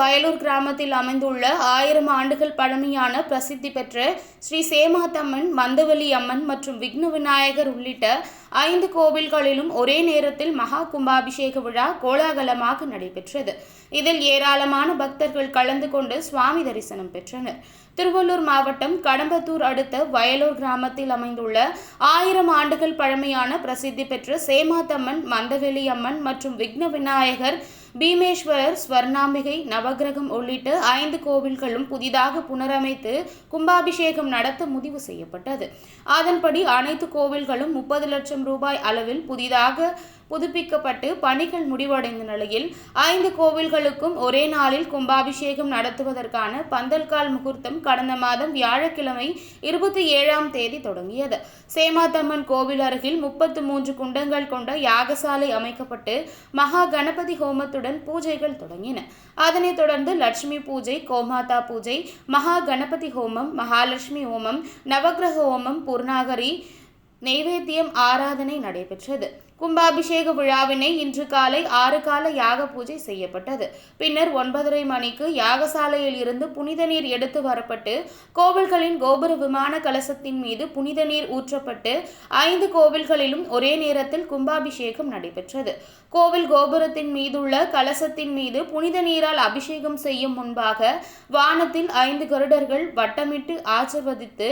வயலூர் கிராமத்தில் அமைந்துள்ள ஆயிரம் ஆண்டுகள் பழமையான பிரசித்தி பெற்ற ஸ்ரீ சேமாத்தம்மன் மந்தவெளி அம்மன் மற்றும் விக்ன விநாயகர் உள்ளிட்ட ஐந்து கோவில்களிலும் ஒரே நேரத்தில் மகா கும்பாபிஷேக விழா கோலாகலமாக நடைபெற்றது. இதில் ஏராளமான பக்தர்கள் கலந்து கொண்டு சுவாமி தரிசனம் பெற்றனர். திருவள்ளூர் மாவட்டம் கடம்பத்தூர் அடுத்த வயலூர் கிராமத்தில் அமைந்துள்ள ஆயிரம் ஆண்டுகள் பழமையான பிரசித்தி பெற்ற சேமாத்தம்மன் மந்தவெளி அம்மன் மற்றும் விக்ன விநாயகர் பீமேஸ்வரர் ஸ்வர்ணாம்பிகை நவகிரகம் உள்ளிட்ட ஐந்து கோவில்களும் புதிதாக புனரமைத்து கும்பாபிஷேகம் நடத்த முடிவு செய்யப்பட்டது. அதன்படி அனைத்து கோவில்களும் முப்பது லட்சம் ரூபாய் அளவில் புதிதாக புதுப்பிக்கப்பட்டு பணிகள் முடிவடைந்த நிலையில் ஐந்து கோவில்களுக்கும் ஒரே நாளில் கும்பாபிஷேகம் நடத்துவதற்கான பந்தல்கால் முகூர்த்தம் கடந்த மாதம் வியாழக்கிழமை இருபத்தி ஏழாம் தேதி தொடங்கியது. சேமாத்தம்மன் கோவில் அருகில் முப்பத்து மூன்று குண்டங்கள் கொண்ட யாகசாலை அமைக்கப்பட்டு மகா கணபதி ஹோமத்துடன் பூஜைகள் தொடங்கின. அதனைத் தொடர்ந்து லட்சுமி பூஜை கோமாதா பூஜை மகா கணபதி ஹோமம் மகாலட்சுமி ஹோமம் நவக்கிரக ஹோமம் பூர்ணாகரி நெய்வேத்தியம் ஆராதனை நடைபெற்றது. கும்பாபிஷேக விழாவினை இன்று காலை ஆறு கால யாக பூஜை செய்யப்பட்டது. பின்னர் ஒன்பதரை மணிக்கு யாகசாலையில் இருந்து புனித நீர் எடுத்து வரப்பட்டு கோவில்களின் கோபுர விமான கலசத்தின் மீது புனித நீர் ஊற்றப்பட்டு ஐந்து கோவில்களிலும் ஒரே நேரத்தில் கும்பாபிஷேகம் நடைபெற்றது. கோவில் கோபுரத்தின் மீதுள்ள கலசத்தின் மீது புனித நீரால் அபிஷேகம் செய்யும் முன்பாக வானத்தில் ஐந்து கருடர்கள் வட்டமிட்டு ஆசிர்வதித்து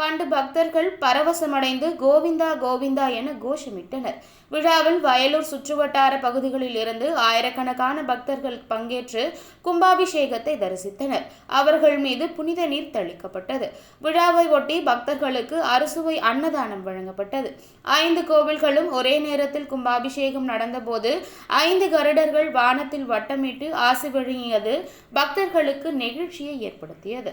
கண்டு பக்தர்கள் பரவசமடைந்து கோவிந்தா கோவிந்தா என கோஷமிட்டனர். விழாவில் வயலூர் சுற்றுவட்டார பகுதிகளில் இருந்து ஆயிரக்கணக்கான பக்தர்கள் பங்கேற்று கும்பாபிஷேகத்தை தரிசித்தனர். அவர்கள் மீது புனித நீர் தெளிக்கப்பட்டது. விழாவை ஒட்டி பக்தர்களுக்கு அறுசுவை அன்னதானம் வழங்கப்பட்டது. ஐந்து கோவில்களும் ஒரே நேரத்தில் கும்பாபிஷேகம் நடந்தபோது ஐந்து கருடர்கள் வானத்தில் வட்டமிட்டு ஆசி வழங்கியது பக்தர்களுக்கு நெகிழ்ச்சியை ஏற்படுத்தியது.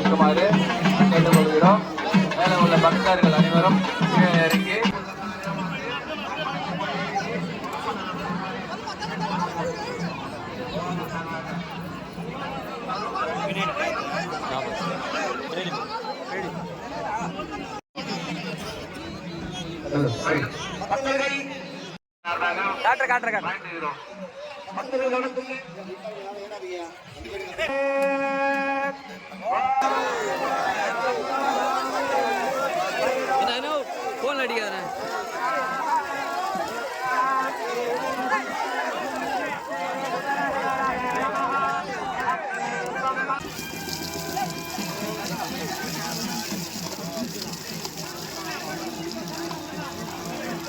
இருக்குமாறு கேட்டுக்கொள்கிறோம் மேலே உள்ள பக்தர்கள் அனைவரும் இறங்கி காட்டுற காட்டுற ಭಕ್ತರು ಫೋನ್ ಅಡಿಗಾರ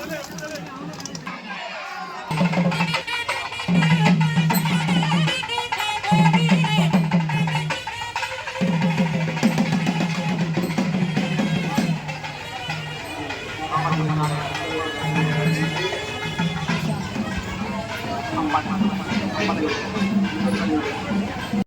Dale, dale, dale. Thank you.